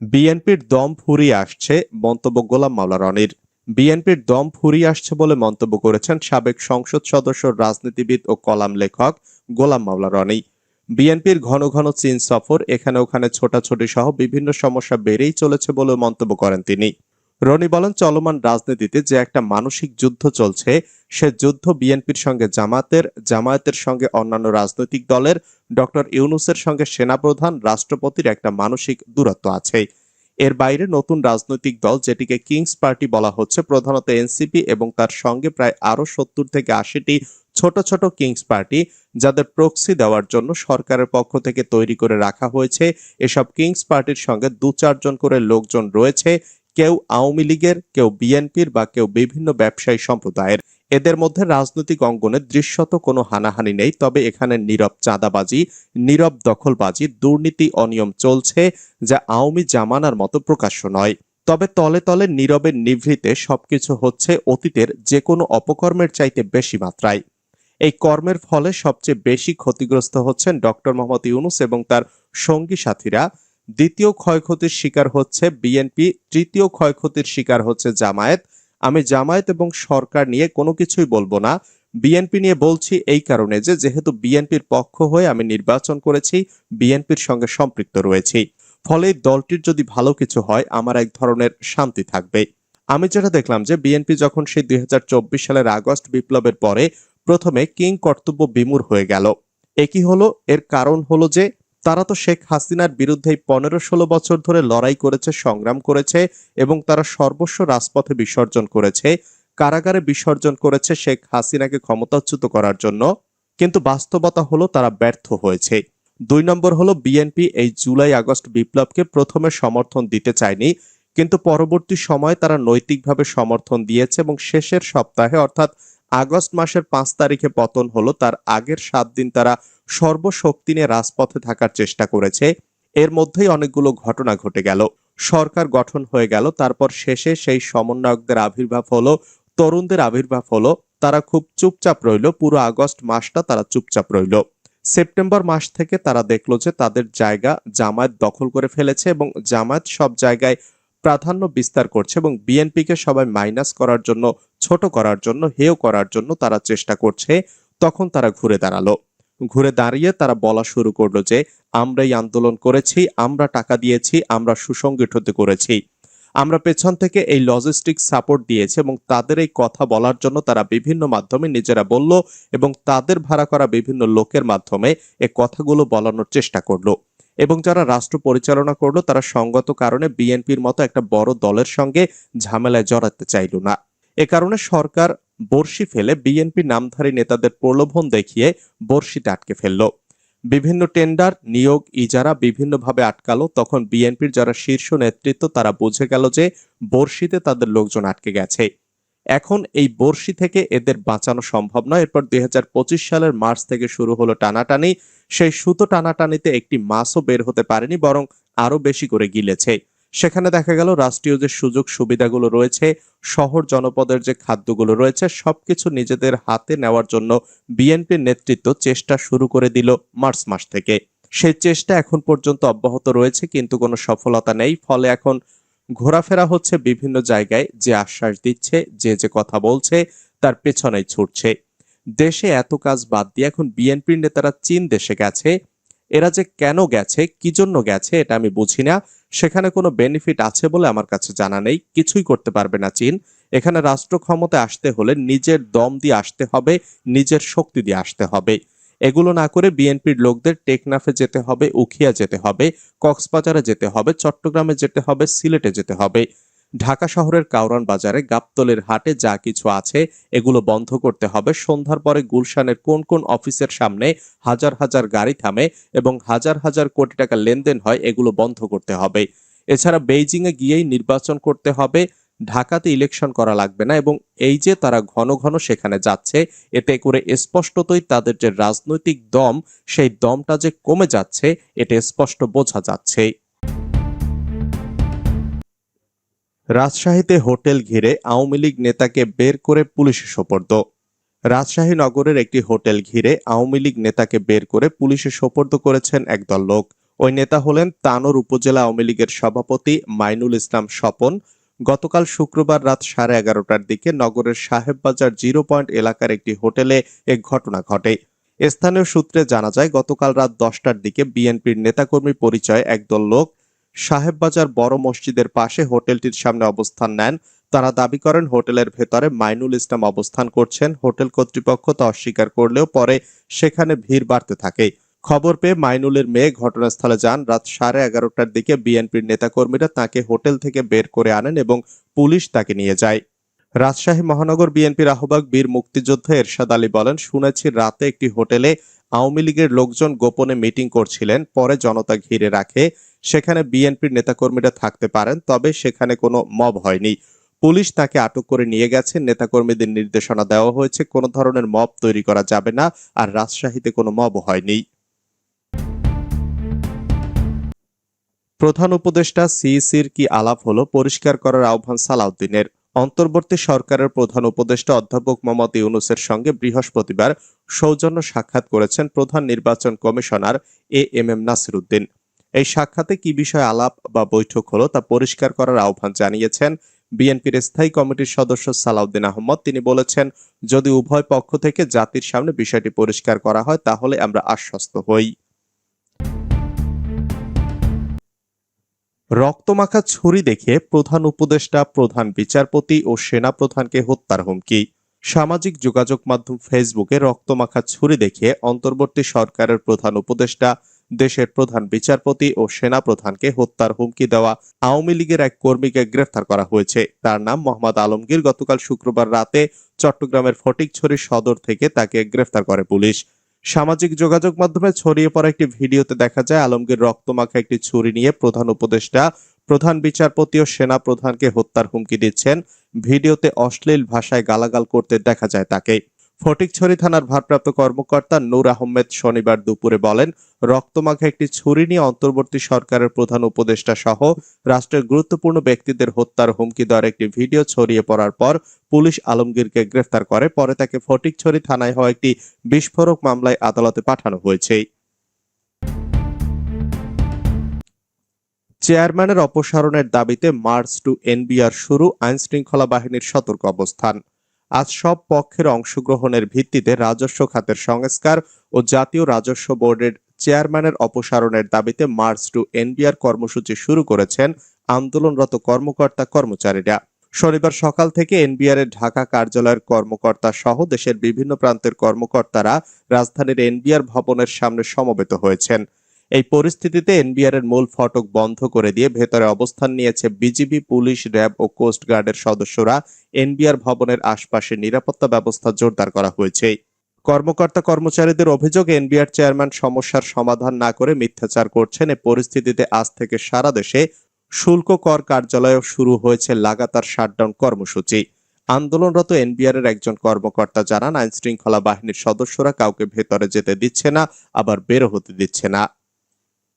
বিএনপির দম ফুরিয়ে আসছে মন্তব্য গোলাম মাওলা রনির। বিএনপির দম ফুরিয়ে আসছে বলে মন্তব্য করেছেন সাবেক সংসদ সদস্য, রাজনীতিবিদ ও কলাম লেখক গোলাম মাওলা রনি। বিএনপির ঘন ঘন চীন সফর এখানে ওখানে ছোটাছুটি সহ বিভিন্ন সমস্যা বেড়েই চলেছে বলে মন্তব্য করেন তিনি। রনি বলেন, চলমান রাজনীতিতে যে একটা মানসিক যুদ্ধ চলছে, সে যুদ্ধ বিএনপির সঙ্গে জামাতের জামায়াতের সঙ্গে অন্যান্য রাজনৈতিক দলের, ডক্টর ইউনুসের সঙ্গে সেনাপ্রধান, রাষ্ট্রপতির একটা মানসিক দূরত্ব আছে। এর বাইরে নতুন রাজনৈতিক দল, যেটিকে কিংস পার্টি বলা হচ্ছে, প্রধানত এনসিপি এবং তার সঙ্গে প্রায় আরও সত্তর থেকে আশিটি ছোট ছোট কিংস পার্টি যাদের প্রক্সি দেওয়ার জন্য সরকারের পক্ষ থেকে তৈরি করে রাখা হয়েছে। এসব কিংস পার্টির সঙ্গে দু চারজন করে লোকজন রয়েছে, কেউ আওয়ামী লীগের, কেউ বিএনপির বা কেউ বিভিন্ন ব্যবসায়ী সম্প্রদায়ের। এদের মধ্যে রাজনৈতিক অঙ্গনে দৃশ্যত কোনো হানাহানি নেই, তবে এখানে নীরব চাঁদাবাজি, নীরব দখলবাজি, দুর্নীতি, অনিয়ম চলছে যা আওয়ামী জামানার মতো প্রকাশ্য নয়। তবে তলে তলে নীরবের নিভৃতে সবকিছু হচ্ছে অতীতের যে কোনো অপকর্মের চাইতে বেশি মাত্রায়। এই কর্মের ফলে সবচেয়ে বেশি ক্ষতিগ্রস্ত হচ্ছেন ডক্টর মোহাম্মদ ইউনুস এবং তার সঙ্গী সাথীরা। দ্বিতীয় ক্ষয়ক্ষতির শিকার হচ্ছে বিএনপি, তৃতীয় ক্ষয়ক্ষতির শিকার হচ্ছে জামায়াত আমি জামায়াত এবং সরকার নিয়ে কোনো কিছুই বলব না। বিএনপি নিয়ে বলছি এই কারণে যে, যেহেতু বিএনপির পক্ষ হয়ে আমি নির্বাচন করেছি, বিএনপির সঙ্গে সম্পৃক্ত রয়েছি। ফলে দলটির যদি ভালো কিছু হয়, আমার এক ধরনের শান্তি থাকবে। আমি যেটা দেখলাম যে, বিএনপি যখন সেই দুই হাজার চব্বিশ সালের আগস্ট বিপ্লবের পরে প্রথমে কিং কর্তব্য বিমূর হয়ে গেল। একই হলো, এর কারণ হলো যে তারা তো শেখ হাসিনার বিরুদ্ধে পনেরো ষোলো বছর ধরে লড়াই করেছে, সংগ্রাম করেছে এবং তারা সর্বস্ব রাজপথে বিসর্জন করেছে, কারাগারে বিসর্জন করেছে শেখ হাসিনাকে ক্ষমতাচ্যুত করার জন্য। কিন্তু বাস্তবতা হলো তারা ব্যর্থ হয়েছে। দুই নম্বর হলো বিএনপি এই জুলাই আগস্ট বিপ্লবকে প্রথমে সমর্থন দিতে চায়নি, কিন্তু পরবর্তী সময়ে তারা নৈতিকভাবে সমর্থন দিয়েছে এবং শেষের সপ্তাহে, অর্থাৎ আগস্ট মাসের পাঁচ তারিখে পতন হলো, তার আগের সাত দিন তারা সর্বশক্তি নিয়ে রাজপথে থাকার চেষ্টা করেছে। এর মধ্যেই অনেকগুলো ঘটনা ঘটে গেল। সরকার গঠন হয়ে গেল, তারপর শেষে সেই সমন্বয়কদের আবির্ভাব হলো, তরুণদের আবির্ভাব হলো। তারা খুব চুপচাপ রইল, পুরো আগস্ট মাসটা তারা চুপচাপ রইল। সেপ্টেম্বর মাস থেকে তারা দেখল যে তাদের জায়গা জামায়াত দখল করে ফেলেছে এবং জামায়াত সব জায়গায় প্রাধান্য বিস্তার করছে এবং বিএনপিকে সবাই মাইনাস করার জন্য, ছোট করার জন্য, হেয় করার জন্য তারা চেষ্টা করছে। তখন তারা ঘুরে দাঁড়াল। ঘুরে দাঁড়িয়ে তারা বলা শুরু করল যে আমরা এই আন্দোলন করেছি, আমরা টাকা দিয়েছি, আমরা সুসংগঠিত করেছি। আমরা পেছন থেকে এই লজিস্টিক সাপোর্ট দিয়েছি এবং তাদের এই কথা বলার জন্য তারা বিভিন্ন মাধ্যমে নিজেরা বলল এবং তাদের ভাড়া করা বিভিন্ন লোকের মাধ্যমে এ কথাগুলো বলানোর চেষ্টা করল। এবং যারা রাষ্ট্র পরিচালনা করল, তারা সঙ্গত কারণে বিএনপির মতো একটা বড় দলের সঙ্গে ঝামেলায় জড়াতে চাইল না। এ কারণে সরকার বর্ষি ফেলে বিএনপি নামধারী নেতাদের প্রলোভন দেখিয়ে বর্ষিতে আটকে ফেলল। বিভিন্ন টেন্ডার, নিয়োগ, ইজারা বিভিন্নভাবে আটকালো। তখন বিএনপির যারা শীর্ষ নেতৃত্ব, তারা বুঝে গেল যে বর্ষিতে তাদের লোকজন আটকে গেছে। এখন এই বর্ষি থেকে এদের বাঁচানো সম্ভব নয়। এরপর দু হাজার পঁচিশ সালের মার্চ থেকে শুরু হলো টানাটানি। সেই সুতো টানাটানিতে একটি মাছও বের হতে পারেনি, বরং আরও বেশি করে গিলেছে। সেখানে দেখা গেল রাষ্ট্রীয় যে সুযোগ সুবিধাগুলো রয়েছে, শহর জনপদের যে খাদ্যগুলো রয়েছে, সবকিছু নিজেদের হাতে নেওয়ার জন্য বিএনপির নেতৃত্ব চেষ্টা শুরু করে দিল মার্চ মাস থেকে। সেই চেষ্টা এখন পর্যন্ত অব্যাহত রয়েছে, কিন্তু কোনো সফলতা নেই। ফলে এখন ঘোরাফেরা হচ্ছে বিভিন্ন জায়গায় যে আশ্বাস দিচ্ছে, যে যে কথা বলছে, তার পেছনেই ছুটছে। দেশে এত কাজ বাদ দিয়ে এখন বিএনপির নেতারা চীন দেশে গেছে। এরা যে কেন গেছে, কি জন্য গেছে, এটা আমি বুঝি না। সেখানে কোনো বেনিফিট আছে বলে আমার কাছে জানা নেই। কিছুই করতে পারবে না চীন। এখানে রাষ্ট্র ক্ষমতায় আসতে হলে নিজের দম দিয়ে আসতে হবে, নিজের শক্তি দিয়ে আসতে হবে। এগুলো না করে বিএনপির লোকদের টেকনাফে যেতে হবে, উখিয়া যেতে হবে, কক্সবাজারে যেতে হবে, চট্টগ্রামে যেতে হবে, সিলেটে যেতে হবে। ঢাকা শহরের কাউরান বাজারে, গাবতলের হাটে যা কিছু আছে, এগুলো বন্ধ করতে হবে। সন্ধ্যার পরে গুলশানের কোন কোন অফিসের সামনে হাজার হাজার গাড়ি থামে এবং হাজার হাজার কোটি টাকা লেনদেন হয়, এগুলো বন্ধ করতে হবে। এছাড়া বেইজিংয়ে গিয়েই নির্বাচন করতে হবে। ঢাকাতে ইলেকশন করা লাগবে না এবং এই যে তারা ঘন ঘন সেখানে যাচ্ছে, এতে করে স্পষ্টতই তাদের যে রাজনৈতিক দম, সেই দমটা যে কমে যাচ্ছে, এটা স্পষ্ট বোঝা যাচ্ছে। রাজশাহীতে হোটেল ঘিরে আওয়ামী লীগ নেতাকে বের করে পুলিশে সোপর্দ। রাজশাহী নগরের একটি হোটেল ঘিরে আওয়ামী লীগ নেতাকে বের করে পুলিশে সোপর্দ করেছেন একদল লোক। ওই নেতা হলেন তানোর উপজেলা আওয়ামী লীগের সভাপতি মাইনুল ইসলাম স্বপন গতকাল শুক্রবার রাত সাড়ে এগারোটার দিকে নগরের সাহেববাজার জিরো পয়েন্ট এলাকার একটি হোটেলে এ ঘটনা ঘটে। স্থানীয় সূত্রে জানা যায়, গতকাল রাত দশটার দিকে বিএনপির নেতাকর্মী পরিচয় একদল লোক সাহেববাজার বড় মসজিদের পাশে হোটেলটির সামনে অবস্থান নেন। তারা দাবি করেন, হোটেলের ভেতরে মাইনুল ইসলাম অবস্থান করছেন। হোটেল কর্তৃপক্ষ তা অস্বীকার করলেও পরে সেখানে ভিড় বাড়তে থাকে। খবর পেয়ে মাইনুলের মেয়ে ঘটনাস্থলে যান। রাত সাড়ে এগারোটার দিকে বিএনপির নেতাকর্মীরা তাকে হোটেল থেকে বের করে আনেন এবং পুলিশ তাকে নিয়ে যায়। রাজশাহী মহানগর বিএনপির আহ্বায়ক বীর মুক্তিযোদ্ধা এরশাদ আলী বলেন, শুনেছি রাতে একটি হোটেলে আওয়ামী লীগের লোকজন গোপনে মিটিং করছিলেন, পরে জনতা ঘিরে রাখে, সেখানে বিএনপির নেতাকর্মীরা থাকতে পারেন, তবে সেখানে কোনো মব হয়নি। পুলিশ তাকে আটক করে নিয়ে গেছে, নেতাকর্মীদের নির্দেশনা দেওয়া হয়েছে, কোনো ধরনের মব তৈরি করা যাবে না, আর রাজশাহীতে কোনো মব হয়নি। প্রধান উপদেষ্টা সিইসির কি আলাপ হলো পরিষ্কার করার আহ্বান সালাউদ্দিনের। অন্তর্বর্তী সরকারের প্রধান উপদেষ্টা অধ্যাপক মোহাম্মদ ইউনুসের সঙ্গে বৃহস্পতিবার সৌজন্য সাক্ষাৎ করেছেন প্রধান নির্বাচন commissioner A M M Nasiruddin. এই সাক্ষাতে কি বিষয়ে আলাপ বা বৈঠক হলো তা পরিষ্কার করার আহ্বান জানিয়েছেন বিএনপির স্থায়ী কমিটির সদস্য সালাউদ্দিন আহমদ তিনি বলেছেন, যদি উভয় পক্ষ থেকে জাতির সামনে বিষয়টি পরিষ্কার করা হয়, তাহলে আমরা আশ্বস্ত হই। রক্তমাখা ছুরি দেখে প্রধান উপদেষ্টা, প্রধান বিচারপতি ও সেনা প্রধানকে হত্যার হুমকি। সামাজিক যোগাযোগ মাধ্যম ফেসবুকে রক্তমাখা ছুরি দেখে অন্তর্বর্তী সরকারের প্রধান উপদেষ্টা, দেশের প্রধান বিচারপতি ও সেনা প্রধানকে হত্যার হুমকি দেওয়া আওয়ামী লীগের এক কর্মীকে গ্রেফতার করা হয়েছে। তার নাম মোহাম্মদ আলমগীর। গতকাল শুক্রবার রাতে চট্টগ্রামের ফটিকছড়ি সদর থেকে তাকে গ্রেফতার করে পুলিশ। সামাজিক যোগাযোগ মাধ্যমে ছড়িয়ে পড়া একটি ভিডিওতে দেখা যায়, আলমগীর রক্তমাখা একটি ছুরি নিয়ে প্রধান উপদেষ্টা, প্রধান বিচারপতি ও সেনা প্রধানকে হত্যার হুমকি দিচ্ছেন। ভিডিওতে অশ্লীল ভাষায় গালাগাল করতে দেখা যায় তাকে। ফটিকছড়ি থানার ভারপ্রাপ্ত কর্মকর্তা নূর আহমেদ শনিবার দুপুরে বলেন, রক্তমাখা একটি ছুরি নিয়ে অন্তর্বর্তী সরকারের প্রধান উপদেষ্টা সহ রাষ্ট্রের গুরুত্বপূর্ণ ব্যক্তিদের হত্যার হুমকি দেওয়ার একটি ভিডিও ছড়িয়ে পড়ার পর পুলিশ আলমগীরকে গ্রেফতার করে। পরে তাকে ফটিকছড়ি থানায় হওয়া একটি বিস্ফোরক মামলায় আদালতে পাঠানো হয়েছে। চেয়ারম্যানের অপসারণের দাবিতে মার্চ টু এনবিআর শুরু আইন শৃঙ্খলা বাহিনীর সতর্ক অবস্থান। আজ সব পক্ষের অংশগ্রহণের ভিত্তিতে রাজস্ব খাতের সংস্কার ও জাতীয় রাজস্ব বোর্ডের চেয়ারম্যানের অপসারণের দাবিতে মার্চ টু এনবিআর কর্মসূচি শুরু করেছেন আন্দোলনরত কর্মকর্তা কর্মচারীরা। শনিবার সকাল থেকে এনবিআর এর ঢাকা কার্যালয়ের কর্মকর্তা সহ দেশের বিভিন্ন প্রান্তের কর্মকর্তারা রাজধানীর এনবিআর ভবনের সামনে সমবেত হয়েছেন। এই পরিস্থিতিতে এনবিআর এর মূল ফটক বন্ধ করে দিয়ে ভেতরে অবস্থান নিয়েছে বিজিবি, পুলিশ, র্যাব ও কোস্ট গার্ডের সদস্যরা। এনবিআর ভবনের আশপাশে নিরাপত্তা ব্যবস্থা জোরদার করা হয়েছে। কর্মকর্তা কর্মচারীদের অভিযোগ এনবিআর চেয়ারম্যান সমস্যার সমাধান না করে মিথ্যাচার করছেন। এ পরিস্থিতিতে আজ থেকে সারা দেশে শুল্ক কর কার্যালয়ে শুরু হয়েছে লাগাতার শাটডাউন কর্মসূচি। আন্দোলনরত এনবিআর এর একজন কর্মকর্তা জানান আইন শৃঙ্খলা বাহিনীর সদস্যরা কাউকে ভেতরে যেতে দিচ্ছে না, আবার বেরো হতে দিচ্ছে না।